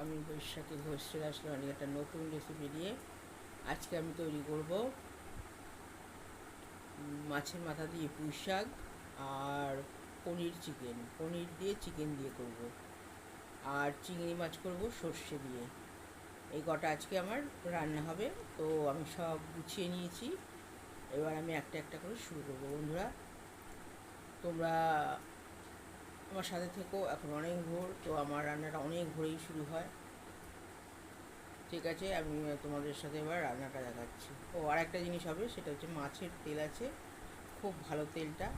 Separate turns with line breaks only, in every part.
আমি বৈশাখী ঘোষ চলে আসলাম একটা নতুন রেসিপি নিয়ে আজকে আমি তৈরি করব মাছের মাথা দিয়ে পুঁই শাক আর পনির চিকেন। পনির দিয়ে চিকেন দিয়ে করব। আর চিংড়ি মাছ করব সর্ষে দিয়ে। এই কটা আজকে আমার রান্না হবে। তো আমি সব গুছিয়ে নিয়েছি। এবার আমি একটা একটা করে শুরু করব বন্ধুরা। তোমরা আমার সাথে থেকেও এখন অনেক ভোর, তো আমার রান্নাটা অনেক ভোরেই শুরু হয়। ঠিক আছে, আমি তোমাদের সাথে এবার রান্নাটা দেখাচ্ছি। ও আর একটা জিনিস হবে, সেটা হচ্ছে মাছের তেল আছে, খুব ভালো তেলটা।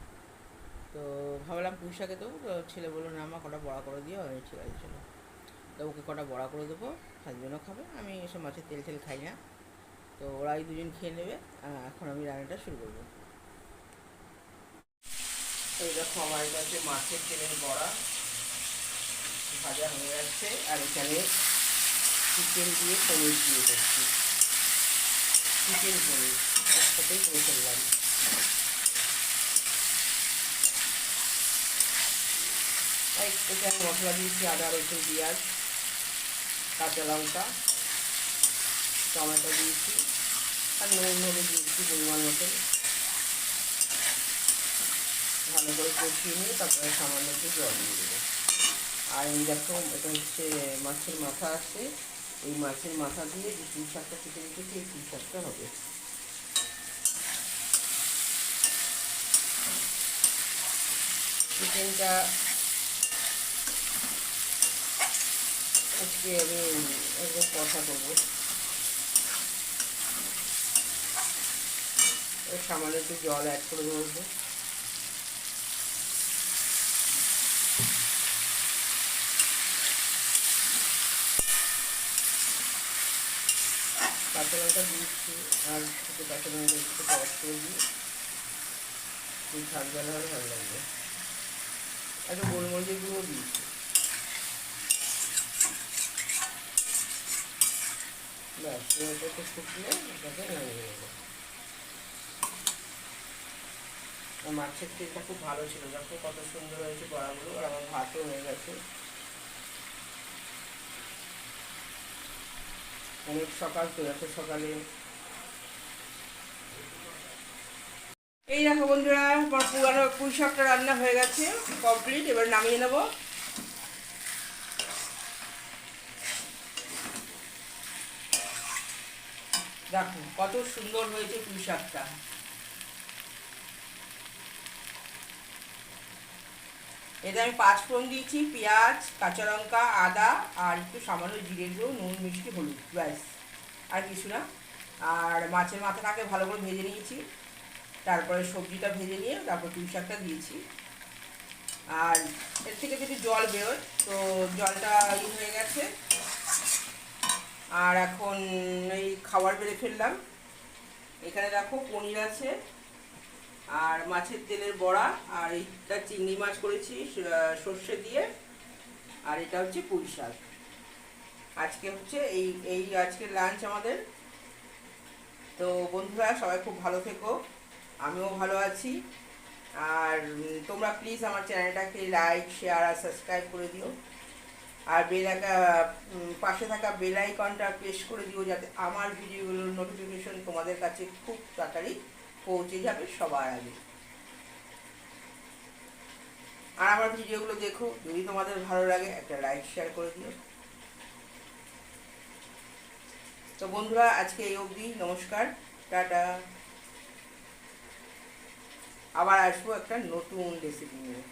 তো ভাবলাম পুঁই শাকে দেবো, তো ছেলে বলল, না আমার কটা বড়া করে দিও। আমি ঠিক আছে, চলো। তো ওকে কটা বড়া করে দেবো, হাজবেন্ডও খাবে, আমি এসব মাছের তেল তেল খাই না। তো ওরাই দুজন খেয়ে নেবে এখন আমি রান্নাটা শুরু করব। এই দেখো আমার কাছে মাছের তেলের বড়া। ভাজা হয়ে যাচ্ছে আর এখানে চিকেন দিয়ে পনির দিয়ে করছি চিকেন পনির একসাথেই করে ফেললাম। এখানে মশলা দিয়েছি, আদা, রসুন, পেঁয়াজ, কাঁচা লঙ্কা, টমেটো দিয়েছি, আর নুন, হলুদ দিয়েছি পরিমাণ মতন। ভালো করে কষিয়ে নিয়ে তারপরে সামান্য একটু জল দিয়ে দেবো। আর এই দেখো, এটা হচ্ছে মাছের মাথা আছে। এই মাছের মাথা দিয়ে যে পুঁই শাকটা কেটে রেখেছি, এই পুঁই শাকটা হবে। চিকেনটা আজকে আমি একদম কষা করব সামান্য একটু জল অ্যাড করে দেবো। কাঁচা লঙ্কা আর কাঁচা লঙ্কা একটু কষ করে তুই বেলা হলে ভালো লাগবে। একটা গোলমরিচের গুঁড়ো দিয়েছি মাছের তেলটা খুব ভালো ছিল। দেখো কত সুন্দর হয়েছে বড়াগুলো আর আমার ভাতও হয়ে গেছে। অনেক সকাল তো এত সকালে। এই দেখো বন্ধুরা, আমার পুরানো পুঁই রান্না হয়ে গেছে কমপ্লিট এবার নামিয়ে নেব। দেখো, কত সুন্দর হয়েছে পুঁই শাকটা। এতে আমি পাঁচ ফোড়ন দিয়েছি, পেঁয়াজ, কাঁচা লঙ্কা, আদা আর একটু সামান্য জিরে গুঁড়ো, নুন, মিষ্টি, হলুদ, ব্যাস। আর কিছু না। আর মাছের মাথাটাকে ভালো করে ভেজে নিয়েছি। তারপরে সবজিটা ভেজে নিয়ে তারপর পুঁই শাকটা দিয়েছি। আর এর থেকে যদি জল বেরোয়, তো জলটা ই হয়ে গেছে। আর এখন এই খাবার বেড়ে ফেললাম। এখানে দেখো পনির আছে। আর মাছের তেলের বড়া, আর এইটা চিংড়ি মাছ করেছি সর্ষে দিয়ে, আর এটা হচ্ছে পুঁই শাক। আজকে হচ্ছে এই এই আজকে লাঞ্চ আমাদের। তো বন্ধুরা, সবাই খুব ভালো থেকো, আমিও ভালো আছি। আর তোমরা প্লিজ আমার চ্যানেলটাকে লাইক শেয়ার আর সাবস্ক্রাইব করে দিও। আর বেল পাশে থাকা বেল আইকনটা প্রেস করে দিও যাতে আমার ভিডিওগুলোর নোটিফিকেশন তোমাদের কাছে খুব তাড়াতাড়ি পৌঁছে যাবে সবার আগে। আর আমার ভিডিওগুলো দেখো, যদি তোমাদের ভালো লাগে, একটা লাইক শেয়ার করে দিও। তো বন্ধুরা, আজকে এই অবধি, নমস্কার, টাটা। আবার আসব একটা নতুন রেসিপি নিয়ে।